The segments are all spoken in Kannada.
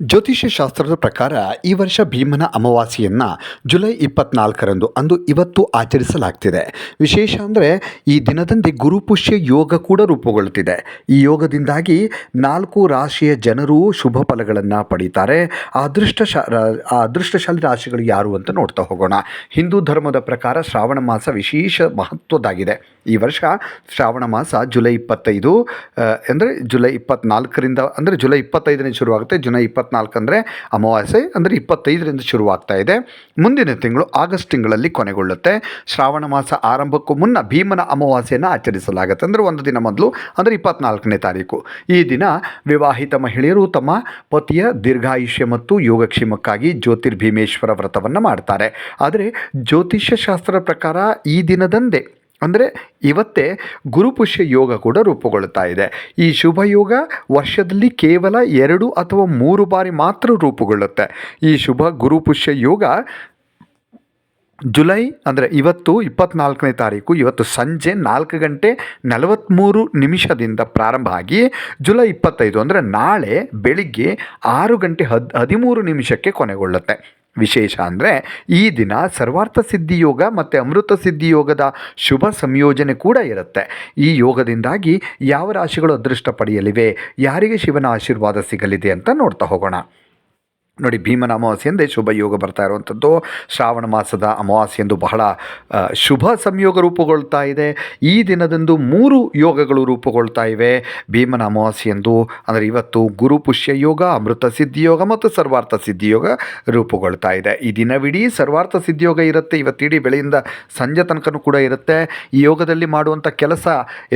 ಜ್ಯೋತಿಷ್ಯ ಶಾಸ್ತ್ರದ ಪ್ರಕಾರ ಈ ವರ್ಷ ಭೀಮನ ಅಮಾವಾಸ್ಯೆಯನ್ನು ಜುಲೈ ಇಪ್ಪತ್ನಾಲ್ಕರಂದು ಅಂದು ಇವತ್ತು ಆಚರಿಸಲಾಗ್ತಿದೆ. ವಿಶೇಷ ಅಂದರೆ ಈ ದಿನದಂದೇ ಗುರುಪುಷ್ಯ ಯೋಗ ಕೂಡ ರೂಪುಗೊಳ್ಳುತ್ತಿದೆ. ಈ ಯೋಗದಿಂದಾಗಿ ನಾಲ್ಕು ರಾಶಿಯ ಜನರು ಶುಭ ಫಲಗಳನ್ನು ಪಡೀತಾರೆ. ಅದೃಷ್ಟ ಅದೃಷ್ಟಶಾಲಿ ರಾಶಿಗಳು ಯಾರು ಅಂತ ನೋಡ್ತಾ ಹೋಗೋಣ. ಹಿಂದೂ ಧರ್ಮದ ಪ್ರಕಾರ ಶ್ರಾವಣ ಮಾಸ ವಿಶೇಷ ಮಹತ್ವದ್ದಾಗಿದೆ ಈ ವರ್ಷ ಶ್ರಾವಣ ಮಾಸ ಜುಲೈ ಇಪ್ಪತ್ತೈದು ಅಂದರೆ ಜುಲೈ ಇಪ್ಪತ್ನಾಲ್ಕರಿಂದ ಅಂದರೆ ಜುಲೈ ಇಪ್ಪತ್ತೈದನೇ ಶುರುವಾಗುತ್ತೆ. ಜುಲೈ ಇಪ್ಪತ್ನಾಲ್ಕು ಅಂದರೆ ಅಮಾವಾಸ್ಯೆ ಅಂದರೆ ಇಪ್ಪತ್ತೈದರಿಂದ ಶುರುವಾಗ್ತಾ ಇದೆ. ಮುಂದಿನ ತಿಂಗಳು ಆಗಸ್ಟ್ ತಿಂಗಳಲ್ಲಿ ಕೊನೆಗೊಳ್ಳುತ್ತೆ. ಶ್ರಾವಣ ಮಾಸ ಆರಂಭಕ್ಕೂ ಮುನ್ನ ಭೀಮನ ಅಮಾವಾಸ್ಯೆಯನ್ನು ಆಚರಿಸಲಾಗುತ್ತೆ. ಅಂದರೆ ಒಂದು ದಿನ ಮೊದಲು ಅಂದರೆ ಇಪ್ಪತ್ನಾಲ್ಕನೇ ತಾರೀಕು. ಈ ದಿನ ವಿವಾಹಿತ ಮಹಿಳೆಯರು ತಮ್ಮ ಪತಿಯ ದೀರ್ಘಾಯುಷ್ಯ ಮತ್ತು ಯೋಗಕ್ಷೇಮಕ್ಕಾಗಿ ಜ್ಯೋತಿರ್ಭೀಮೇಶ್ವರ ವ್ರತವನ್ನು ಮಾಡ್ತಾರೆ. ಆದರೆ ಜ್ಯೋತಿಷ್ಯ ಶಾಸ್ತ್ರ ಪ್ರಕಾರ ಈ ದಿನದಂದೇ ಅಂದರೆ ಇವತ್ತೇ ಗುರುಪುಷ್ಯ ಯೋಗ ಕೂಡ ರೂಪುಗೊಳ್ಳುತ್ತಾ ಇದೆ. ಈ ಶುಭ ಯೋಗ ವರ್ಷದಲ್ಲಿ ಕೇವಲ ಎರಡು ಅಥವಾ ಮೂರು ಬಾರಿ ಮಾತ್ರ ರೂಪುಗೊಳ್ಳುತ್ತೆ. ಈ ಶುಭ ಗುರುಪುಷ್ಯ ಯೋಗ ಜುಲೈ ಅಂದರೆ ಇವತ್ತು ಇಪ್ಪತ್ನಾಲ್ಕನೇ ತಾರೀಕು, ಇವತ್ತು ಸಂಜೆ ನಾಲ್ಕು ಗಂಟೆ ನಲವತ್ತ್ಮೂರು ನಿಮಿಷದಿಂದ ಪ್ರಾರಂಭ ಆಗಿ ಜುಲೈ ಇಪ್ಪತ್ತೈದು ಅಂದರೆ ನಾಳೆ ಬೆಳಿಗ್ಗೆ ಆರು ಗಂಟೆ ಹದ್ ಹದಿಮೂರು ನಿಮಿಷಕ್ಕೆ ಕೊನೆಗೊಳ್ಳುತ್ತೆ. ವಿಶೇಷ ಅಂದರೆ ಈ ದಿನ ಸರ್ವಾರ್ಥ ಸಿದ್ಧಿ ಯೋಗ ಮತ್ತು ಅಮೃತ ಸಿದ್ಧಿ ಯೋಗದ ಶುಭ ಸಂಯೋಜನೆ ಕೂಡ ಇರುತ್ತೆ. ಈ ಯೋಗದಿಂದಾಗಿ ಯಾವ ರಾಶಿಗಳು ಅದೃಷ್ಟ ಪಡೆಯಲಿವೆ? ಯಾರಿಗೆ ಶಿವನ ಆಶೀರ್ವಾದ ಸಿಗಲಿದೆ ಅಂತ ನೋಡ್ತಾ ಹೋಗೋಣ. ನೋಡಿ ಭೀಮನ ಅಮಾವಾಸ್ಯೆ ಎಂದೇ ಶುಭ ಯೋಗ ಬರ್ತಾ ಇರುವಂಥದ್ದು. ಶ್ರಾವಣ ಮಾಸದ ಅಮಾವಾಸ್ಯೆಂದು ಬಹಳ ಶುಭ ಸಂಯೋಗ ರೂಪುಗೊಳ್ತಾ ಇದೆ. ಈ ದಿನದಂದು ಮೂರು ಯೋಗಗಳು ರೂಪುಗೊಳ್ತಾ ಇವೆ. ಭೀಮನ ಅಮಾವಾಸ್ಯೆ ಎಂದು ಅಂದರೆ ಇವತ್ತು ಗುರು ಪುಷ್ಯ ಯೋಗ, ಅಮೃತ ಸಿದ್ಧಿಯೋಗ ಮತ್ತು ಸರ್ವಾರ್ಥ ಸಿದ್ಧಿಯೋಗ ರೂಪುಗೊಳ್ತಾ ಇದೆ. ಈ ದಿನವಿಡೀ ಸರ್ವಾರ್ಥ ಸಿದ್ಧಿಯೋಗ ಇರುತ್ತೆ. ಇವತ್ತಿಡೀ ಬೆಳೆಯಿಂದ ಸಂಜೆ ತನಕನೂ ಕೂಡ ಇರುತ್ತೆ. ಈ ಯೋಗದಲ್ಲಿ ಮಾಡುವಂಥ ಕೆಲಸ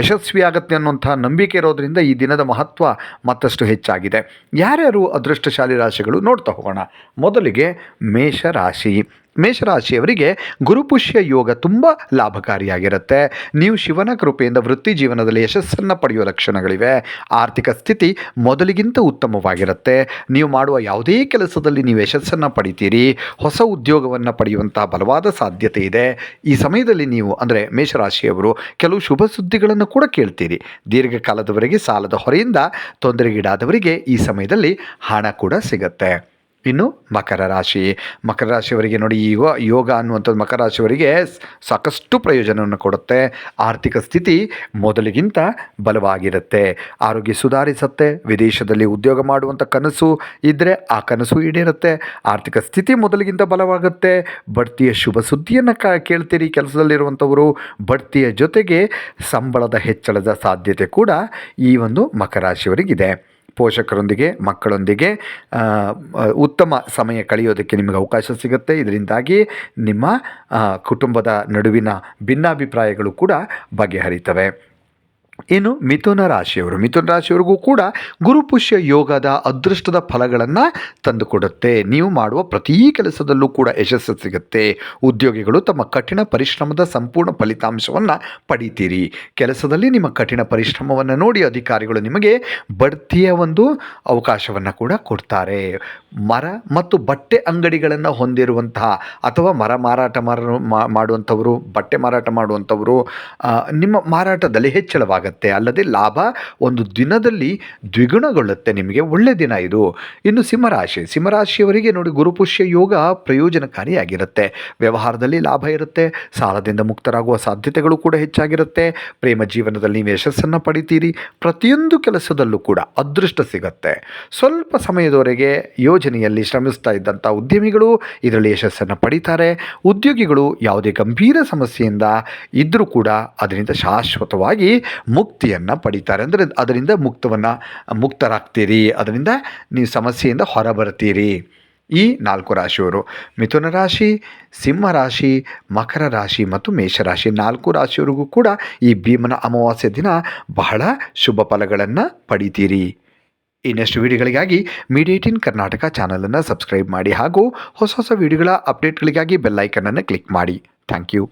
ಯಶಸ್ವಿ ಆಗುತ್ತೆ ಅನ್ನುವಂಥ ನಂಬಿಕೆ ಇರೋದ್ರಿಂದ ಈ ದಿನದ ಮಹತ್ವ ಮತ್ತಷ್ಟು ಹೆಚ್ಚಾಗಿದೆ. ಯಾರ್ಯಾರು ಅದೃಷ್ಟಶಾಲಿ ರಾಶಿಗಳು ನೋಡ್ತಾ ಹೋಗೋಣ. ಮೊದಲಿಗೆ ಮೇಷರಾಶಿ. ಮೇಷರಾಶಿಯವರಿಗೆ ಗುರುಪುಷ್ಯ ಯೋಗ ತುಂಬ ಲಾಭಕಾರಿಯಾಗಿರುತ್ತೆ. ನೀವು ಶಿವನ ಕೃಪೆಯಿಂದ ವೃತ್ತಿ ಜೀವನದಲ್ಲಿ ಯಶಸ್ಸನ್ನು ಪಡೆಯುವ ಲಕ್ಷಣಗಳಿವೆ. ಆರ್ಥಿಕ ಸ್ಥಿತಿ ಮೊದಲಿಗಿಂತ ಉತ್ತಮವಾಗಿರುತ್ತೆ. ನೀವು ಮಾಡುವ ಯಾವುದೇ ಕೆಲಸದಲ್ಲಿ ನೀವು ಯಶಸ್ಸನ್ನು ಪಡಿತೀರಿ. ಹೊಸ ಉದ್ಯೋಗವನ್ನು ಪಡೆಯುವಂತಹ ಬಲವಾದ ಸಾಧ್ಯತೆ ಇದೆ. ಈ ಸಮಯದಲ್ಲಿ ನೀವು ಅಂದರೆ ಮೇಷರಾಶಿಯವರು ಕೆಲವು ಶುಭ ಸುದ್ದಿಗಳನ್ನು ಕೂಡ ಕೇಳ್ತೀರಿ. ದೀರ್ಘಕಾಲದವರೆಗೆ ಸಾಲದ ಹೊರೆಯಿಂದ ತೊಂದರೆಗೀಡಾದವರಿಗೆ ಈ ಸಮಯದಲ್ಲಿ ಹಣ ಕೂಡ ಸಿಗತ್ತೆ. ಇನ್ನು ಮಕರ ರಾಶಿ. ಮಕರ ರಾಶಿಯವರಿಗೆ ನೋಡಿ ಈ ಯೋ ಯೋಗ ಅನ್ನುವಂಥದ್ದು ಮಕರ ರಾಶಿಯವರಿಗೆ ಸಾಕಷ್ಟು ಪ್ರಯೋಜನವನ್ನು ಕೊಡುತ್ತೆ. ಆರ್ಥಿಕ ಸ್ಥಿತಿ ಮೊದಲಿಗಿಂತ ಬಲವಾಗಿರುತ್ತೆ. ಆರೋಗ್ಯ ಸುಧಾರಿಸುತ್ತೆ. ವಿದೇಶದಲ್ಲಿ ಉದ್ಯೋಗ ಮಾಡುವಂಥ ಕನಸು ಇದ್ದರೆ ಆ ಕನಸು ಈಡೇರುತ್ತೆ. ಆರ್ಥಿಕ ಸ್ಥಿತಿ ಮೊದಲಿಗಿಂತ ಬಲವಾಗುತ್ತೆ. ಬಡ್ತಿಯ ಶುಭ ಸುದ್ದಿಯನ್ನು ಕ, ಕೇಳ್ತೀರಿ ಕೆಲಸದಲ್ಲಿರುವಂಥವರು. ಬಡ್ತಿಯ ಜೊತೆಗೆ ಸಂಬಳದ ಹೆಚ್ಚಳದ ಸಾಧ್ಯತೆ ಕೂಡ ಈ ಒಂದು ಮಕರ ರಾಶಿಯವರಿಗಿದೆ. ಪೋಷಕರೊಂದಿಗೆ, ಮಕ್ಕಳೊಂದಿಗೆ ಉತ್ತಮ ಸಮಯ ಕಳೆಯೋದಕ್ಕೆ ನಿಮಗೆ ಅವಕಾಶ ಸಿಗುತ್ತೆ. ಇದರಿಂದಾಗಿ ನಿಮ್ಮ ಕುಟುಂಬದ ನಡುವಿನ ಭಿನ್ನಾಭಿಪ್ರಾಯಗಳು ಕೂಡ ಬಗೆಹರಿತವೆ. ಇನ್ನು ಮಿಥುನ ರಾಶಿಯವರು. ಮಿಥುನ ರಾಶಿಯವರಿಗೂ ಕೂಡ ಗುರುಪುಷ್ಯ ಯೋಗದ ಅದೃಷ್ಟದ ಫಲಗಳನ್ನು ತಂದುಕೊಡುತ್ತೆ. ನೀವು ಮಾಡುವ ಪ್ರತಿ ಕೆಲಸದಲ್ಲೂ ಕೂಡ ಯಶಸ್ಸು ಸಿಗುತ್ತೆ. ಉದ್ಯೋಗಿಗಳು ತಮ್ಮ ಕಠಿಣ ಪರಿಶ್ರಮದ ಸಂಪೂರ್ಣ ಫಲಿತಾಂಶವನ್ನು ಪಡಿತೀರಿ. ಕೆಲಸದಲ್ಲಿ ನಿಮ್ಮ ಕಠಿಣ ಪರಿಶ್ರಮವನ್ನು ನೋಡಿ ಅಧಿಕಾರಿಗಳು ನಿಮಗೆ ಬಡ್ತಿಯ ಒಂದು ಅವಕಾಶವನ್ನು ಕೂಡ ಕೊಡ್ತಾರೆ. ಮರ ಮತ್ತು ಬಟ್ಟೆ ಅಂಗಡಿಗಳನ್ನು ಹೊಂದಿರುವಂತಹ ಅಥವಾ ಮರ ಮಾರಾಟ ಮಾರ ಮಾಡುವಂಥವರು, ಬಟ್ಟೆ ಮಾರಾಟ ಮಾಡುವಂಥವರು ನಿಮ್ಮ ಮಾರಾಟದಲ್ಲಿ ಹೆಚ್ಚಳವಾಗುತ್ತೆ. ಅಲ್ಲದೆ ಲಾಭ ಒಂದು ದಿನದಲ್ಲಿ ದ್ವಿಗುಣಗೊಳ್ಳುತ್ತೆ. ನಿಮಗೆ ಒಳ್ಳೆ ದಿನ ಇದು. ಇನ್ನು ಸಿಂಹರಾಶಿ. ಸಿಂಹರಾಶಿಯವರಿಗೆ ನೋಡಿ ಗುರುಪುಷ್ಯ ಯೋಗ ಪ್ರಯೋಜನಕಾರಿಯಾಗಿರುತ್ತೆ. ವ್ಯವಹಾರದಲ್ಲಿ ಲಾಭ ಇರುತ್ತೆ. ಸಾಲದಿಂದ ಮುಕ್ತರಾಗುವ ಸಾಧ್ಯತೆಗಳು ಕೂಡ ಹೆಚ್ಚಾಗಿರುತ್ತೆ. ಪ್ರೇಮ ಜೀವನದಲ್ಲಿ ನೀವು ಯಶಸ್ಸನ್ನು ಪಡಿತೀರಿ. ಪ್ರತಿಯೊಂದು ಕೆಲಸದಲ್ಲೂ ಕೂಡ ಅದೃಷ್ಟ ಸಿಗುತ್ತೆ. ಸ್ವಲ್ಪ ಸಮಯದವರೆಗೆ ಯೋಜನೆಯಲ್ಲಿ ಶ್ರಮಿಸ್ತಾ ಇದ್ದಂಥ ಉದ್ಯಮಿಗಳು ಇದರಲ್ಲಿ ಯಶಸ್ಸನ್ನು ಪಡಿತಾರೆ. ಉದ್ಯೋಗಿಗಳು ಯಾವುದೇ ಗಂಭೀರ ಸಮಸ್ಯೆಯಿಂದ ಇದ್ದರೂ ಕೂಡ ಅದರಿಂದ ಶಾಶ್ವತವಾಗಿ ಮುಕ್ತಿಯನ್ನು ಪಡಿತಾರೆ. ಅಂದರೆ ಅದರಿಂದ ಮುಕ್ತವನ್ನು, ಮುಕ್ತರಾಗ್ತೀರಿ. ಅದರಿಂದ ನೀವು ಸಮಸ್ಯೆಯಿಂದ ಹೊರಬರ್ತೀರಿ. ಈ ನಾಲ್ಕು ರಾಶಿಯವರು, ಮಿಥುನ ರಾಶಿ, ಸಿಂಹ ರಾಶಿ, ಮಕರ ರಾಶಿ ಮತ್ತು ಮೇಷರಾಶಿ ನಾಲ್ಕು ರಾಶಿಯವರಿಗೂ ಕೂಡ ಈ ಭೀಮನ ಅಮಾವಾಸ್ಯೆ ದಿನ ಬಹಳ ಶುಭ ಫಲಗಳನ್ನು ಪಡಿತೀರಿ. ಇನ್ನಷ್ಟು ವಿಡಿಯೋಗಳಿಗಾಗಿ ಇನ್ ಕರ್ನಾಟಕ ಚಾನಲನ್ನು ಸಬ್ಸ್ಕ್ರೈಬ್ ಮಾಡಿ ಹಾಗೂ ಹೊಸ ಹೊಸ ವಿಡಿಯೋಗಳ ಅಪ್ಡೇಟ್ಗಳಿಗಾಗಿ ಬೆಲ್ಲೈಕನನ್ನು ಕ್ಲಿಕ್ ಮಾಡಿ. Thank you.